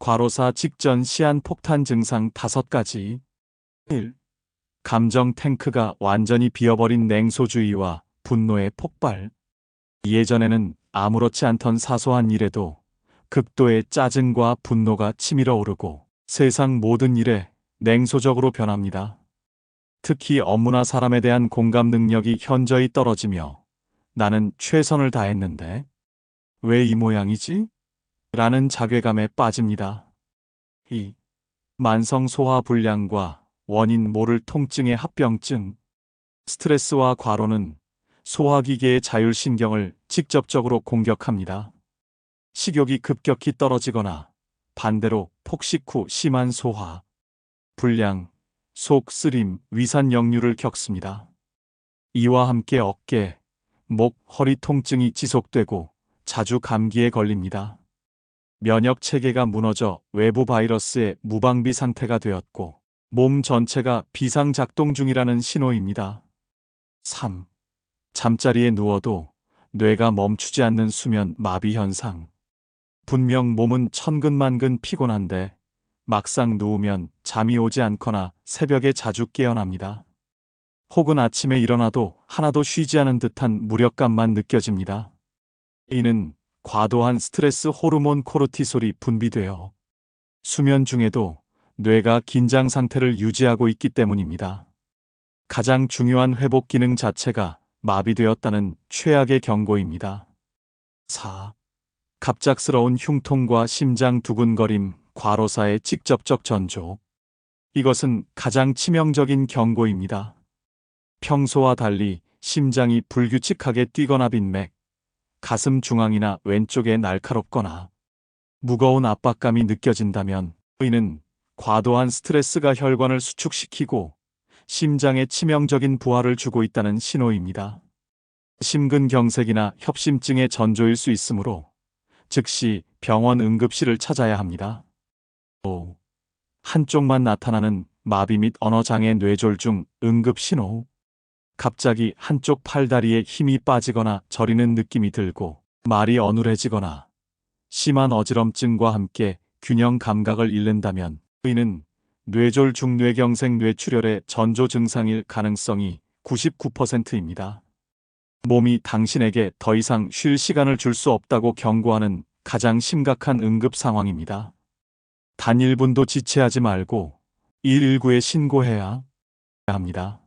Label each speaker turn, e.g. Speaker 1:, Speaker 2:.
Speaker 1: 과로사 직전 시한폭탄 증상 5가지 1. 감정 탱크가 완전히 비어버린 냉소주의와 분노의 폭발. 예전에는 아무렇지 않던 사소한 일에도 극도의 짜증과 분노가 치밀어 오르고 세상 모든 일에 냉소적으로 변합니다. 특히 업무나 사람에 대한 공감 능력이 현저히 떨어지며 나는 최선을 다했는데 왜 이 모양이지? 라는 자괴감에 빠집니다. 2. 만성 소화 불량과 원인 모를 통증의 합병증. 스트레스와 과로는 소화기계의 자율신경을 직접적으로 공격합니다. 식욕이 급격히 떨어지거나 반대로 폭식 후 심한 소화, 불량, 속 쓰림, 위산 역류를 겪습니다. 이와 함께 어깨, 목, 허리 통증이 지속되고 자주 감기에 걸립니다. 면역 체계가 무너져 외부 바이러스의 무방비 상태가 되었고 몸 전체가 비상작동 중이라는 신호입니다. 3. 잠자리에 누워도 뇌가 멈추지 않는 수면 마비 현상. 분명 몸은 천근만근 피곤한데 막상 누우면 잠이 오지 않거나 새벽에 자주 깨어납니다. 혹은 아침에 일어나도 하나도 쉬지 않은 듯한 무력감만 느껴집니다. 이는 과도한 스트레스 호르몬 코르티솔이 분비되어 수면 중에도 뇌가 긴장 상태를 유지하고 있기 때문입니다. 가장 중요한 회복 기능 자체가 마비되었다는 최악의 경고입니다. 4. 갑작스러운 흉통과 심장 두근거림, 과로사의 직접적 전조. 이것은 가장 치명적인 경고입니다. 평소와 달리 심장이 불규칙하게 뛰거나 빈맥, 가슴 중앙이나 왼쪽에 날카롭거나 무거운 압박감이 느껴진다면 이는 과도한 스트레스가 혈관을 수축시키고 심장에 치명적인 부하를 주고 있다는 신호입니다. 심근경색이나 협심증의 전조일 수 있으므로 즉시 병원 응급실을 찾아야 합니다. 5. 한쪽만 나타나는 마비 및 언어장애 뇌졸중 응급 신호. 갑자기 한쪽 팔다리에 힘이 빠지거나 저리는 느낌이 들고 말이 어눌해지거나 심한 어지럼증과 함께 균형 감각을 잃는다면 이는 뇌졸중 뇌경색 뇌출혈의 전조 증상일 가능성이 99%입니다. 몸이 당신에게 더 이상 쉴 시간을 줄 수 없다고 경고하는 가장 심각한 응급 상황입니다. 단 1분도 지체하지 말고 119에 신고해야 합니다.